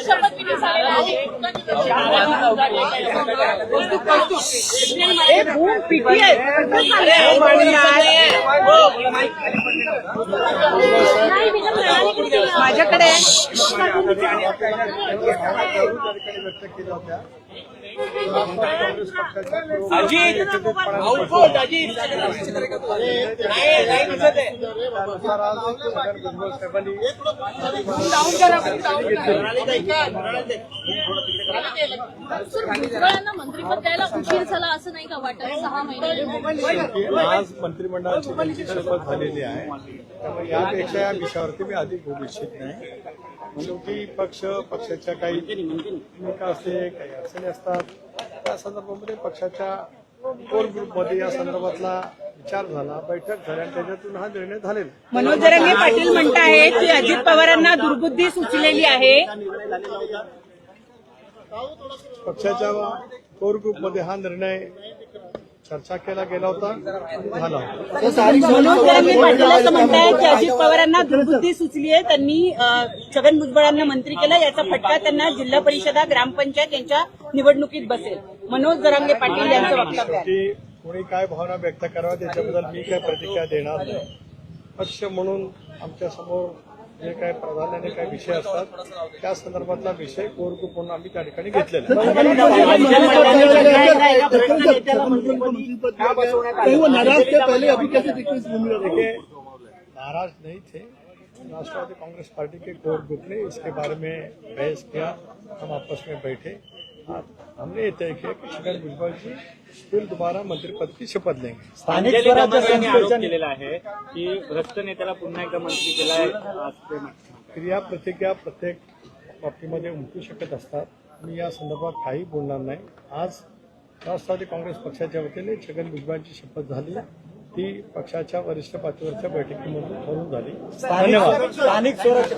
शपथविधी झालेला आहे माझ्याकडे व्यक्त केल्या होत्या. अजित पक्षाच्या त्यानुसार आज छगन भुजबळ साहेबांनी सर, भुजबळांना मंत्रिपद द्यायला उशीर झाला असं नाही का वाटत? सहा महिने आज मंत्रिमंडळाची शपथ झालेली आहे. त्यामुळे यापेक्षा या विषयावरती मी अधिक बोलू इच्छित नाही. म्हणून की पक्ष पक्षाच्या काही भूमिका असते काही अडचणी असतात त्या संदर्भामध्ये पक्षाच्या कोर ग्रुपमध्ये या संदर्भातला विचार झाला बैठक झाली आणि त्याच्यातून हा निर्णय झालेला. मनोज जरंगे पाटील म्हणतायत की अजित पवारांना दुर्बुद्धी सुचलेली आहे पक्षाच्या कोर ग्रुपमध्ये हा निर्णय चर्चा केला गेला होता. झाला. पाटील असं की अजित पवारांना दुर्बुद्धी सुचली आहे. त्यांनी छगन भुजबळांना मंत्री केलं. याचा फटका त्यांना जिल्हा परिषदा ग्रामपंचायत यांच्या निवडणुकीत बसेल. मनोज जरांगे पाटील यांचं वक्तव्य कोणी काय भावना व्यक्त कराव्या त्याच्याबद्दल मी काय प्रतिक्रिया देणार नाही. पक्ष म्हणून आमच्यासमोर जे काय प्राधान्याने काही विषय असतात त्या संदर्भातला विषय कोर म्हणून आम्ही त्या ठिकाणी घेतलेला नाराज नहीं थे राष्ट्रवादी कांग्रेस पार्टी के कोर ग्रुप ने इसके बारे में बहस किया हम आपस में बैठे हाँ, हमने ये तय किया कि छगन भुजबल जी फिर दोबारा मंत्री पद की शपथ लेंगे। स्थानिक स्वराज्य आरोप केलेला आहे की भ्रष्ट नेत्याला पुन्हा एकदा मंत्री केला आहे आज ते क्रिया प्रतिक्रिया प्रत्येक बाबतीमध्ये उमटू शकत असतात. मी या संदर्भात काही बोलणार नाही. आज राष्ट्रवादी काँग्रेस पक्षाच्या वतीने छगन भुजबळांची शपथ झाली. ती पक्षाच्या वरिष्ठ पातळीवरच्या बैठकीमधून ठरून झाली. धन्यवाद. स्थानिक स्वराज्य